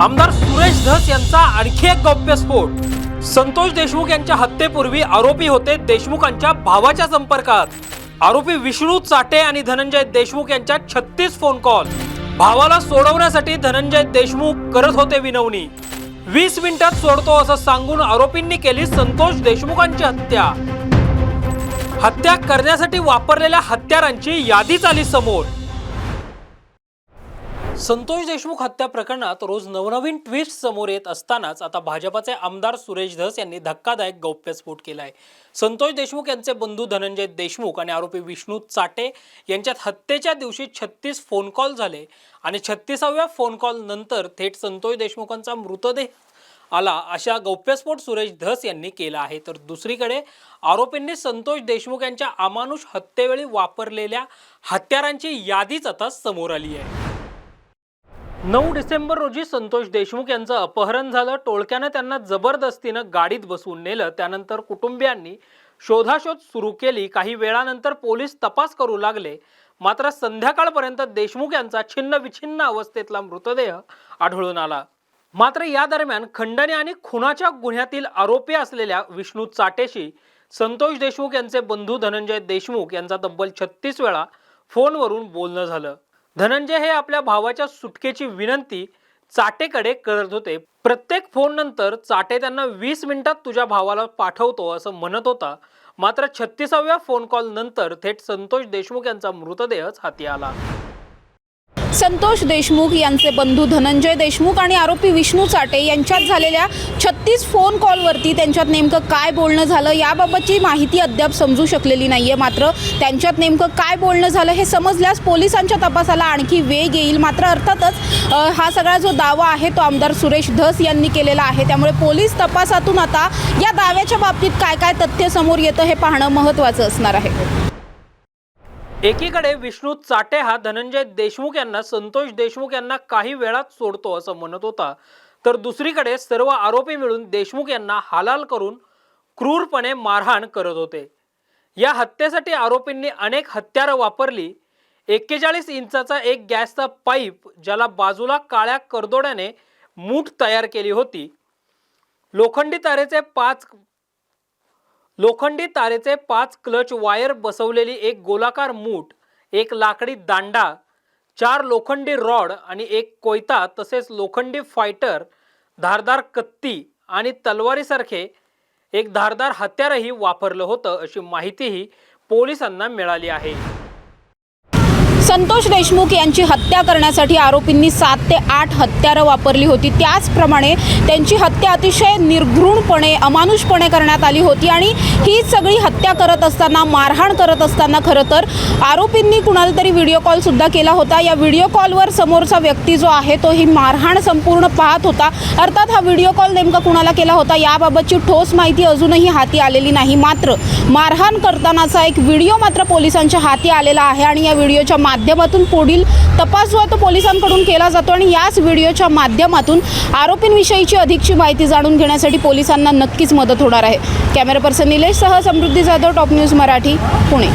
आमदार सुरेश धस यांचा आणखी एक गौप्यस्फोट संतोष देशमुख यांच्या हत्येपूर्वी आरोपी होते देशमुखांच्या भावाच्या संपर्कात. आरोपी विष्णू चाटे आणि धनंजय देशमुख यांच्या छत्तीस फोन कॉल भावाला सोडवण्यासाठी धनंजय देशमुख करत होते विनवणी. वीस मिनिटात सोडतो असं सांगून आरोपींनी केली संतोष देशमुखांची हत्या. हत्या करण्यासाठी वापरलेल्या हत्यारांची यादीच आली समोर. संतोष देशमुख हत्या प्रकरणात रोज नवनवीन ट्विस्ट समोर येत असतानाच आता भाजपाचे आमदार सुरेश धस यांनी धक्कादायक गौप्यस्फोट केला आहे संतोष देशमुख यांचे बंधू धनंजय देशमुख आणि आरोपी विष्णू चाटे यांच्यात हत्येच्या दिवशी छत्तीस फोन कॉल झाले आणि छत्तीसाव्या फोन कॉल नंतर थेट संतोष देशमुखांचा मृतदेह आला अशा गौप्यस्फोट सुरेश धस यांनी केला आहे. तर दुसरीकडे आरोपींनी संतोष देशमुख यांच्या अमानुष हत्येवेळी वापरलेल्या हत्यारांची यादीच आता समोर आली आहे. नऊ डिसेंबर रोजी संतोष देशमुख यांचं अपहरण झालं. टोळक्यानं त्यांना जबरदस्तीनं गाडीत बसवून नेलं. त्यानंतर कुटुंबियांनी शोधाशोध सुरू केली. काही वेळानंतर पोलीस तपास करू लागले. मात्र संध्याकाळपर्यंत देशमुख यांचा छिन्न विछिन्न अवस्थेतला मृतदेह आढळून आला. मात्र या दरम्यान खंडणी आणि खुनाच्या गुन्ह्यातील आरोपी असलेल्या विष्णू चाटेशी संतोष देशमुख यांचे बंधू धनंजय देशमुख यांचा तब्बल छत्तीस वेळा फोनवरून बोलणं झालं. धनंजय हे आपल्या भावाच्या सुटकेची विनंती चाटेकडे करत होते. प्रत्येक फोन नंतर चाटे त्यांना वीस मिनिटात तुझ्या भावाला पाठवतो असं म्हणत होता. मात्र छत्तीसाव्या फोन कॉल नंतर थेट संतोष देशमुख यांचा मृतदेहच हाती आला. संतोष देशमुख यांचे बंधू धनंजय देशमुख आणि आरोपी विष्णू चाटे यांच्यात झालेल्या छत्तीस फोन कॉलवरती त्यांच्यात नेमकं काय बोलणं झालं याबाबतची माहिती अद्याप समजू शकलेली नाही आहे मात्र त्यांच्यात नेमकं काय बोलणं झालं हे समजल्यास पोलिसांच्या तपासाला आणखी वेग येईल. मात्र अर्थातच हा सगळा जो दावा आहे तो आमदार सुरेश धस यांनी केलेला आहे. त्यामुळे पोलीस तपासातून आता या दाव्याच्या बाबतीत काय काय तथ्य समोर येतं हे पाहणं महत्त्वाचं असणार आहे. एकीकडे विष्णू चाटे हा धनंजय देशमुख यांना संतोष देशमुख यांना काही वेळात सोडतो असं म्हणत होता. तर दुसरीकडे सर्व आरोपी मिळून देशमुख यांना हालाल करून क्रूरपणे मारहाण करत होते. या हत्येसाठी आरोपींनी अनेक हत्यारं वापरली. एक्केचाळीस इंचाचा एक गॅसचा पाईप ज्याला बाजूला काळ्या करदोड्याने मूठ तयार केली होती. लोखंडी तारेचे पाच लोखंडी तारेचे पाच क्लच वायर बसवलेली एक गोलाकार मूठ एक लाकडी दांडा चार लोखंडी रॉड आणि एक कोयता तसेच लोखंडी फायटर धारदार कत्ती आणि तलवारीसारखे एक धारदार हत्यारही वापरलं होतं अशी माहितीही पोलिसांना मिळाली आहे. संतोष देशमुख यांची हत्या करण्यासाठी आरोपींनी सात ते आठ हत्यारं वापरली होती. त्याचप्रमाणे त्यांची हत्या अतिशय निर्घृणपणे अमानुषपणे करण्यात आली होती आणि ही सगळी हत्या करत असताना मारहाण करत असताना खरं तर आरोपींनी कुणाला तरी व्हिडिओ कॉलसुद्धा केला होता. या व्हिडिओ कॉलवर समोरचा व्यक्ती जो आहे तो ही मारहाण संपूर्ण पाहत होता. अर्थात हा व्हिडिओ कॉल नेमका कुणाला केला होता याबाबतची ठोस माहिती अजूनही हाती आलेली नाही. मात्र मारहाण करतानाचा एक व्हिडिओ मात्र पोलिसांच्या हाती आलेला आहे आणि या व्हिडिओच्या माध्यमातून माध्यमातून पुढील तपास जो आहे तो पोलिसांकडून केला जातो आणि याच व्हिडिओच्या माध्यमातून आरोपींविषयीची अधिकची माहिती जाणून घेण्यासाठी पोलिसांना नक्कीच मदत होणार आहे. कॅमेरा पर्सन निलेश सह समृद्धी जाधव टॉप न्यूज मराठी पुणे.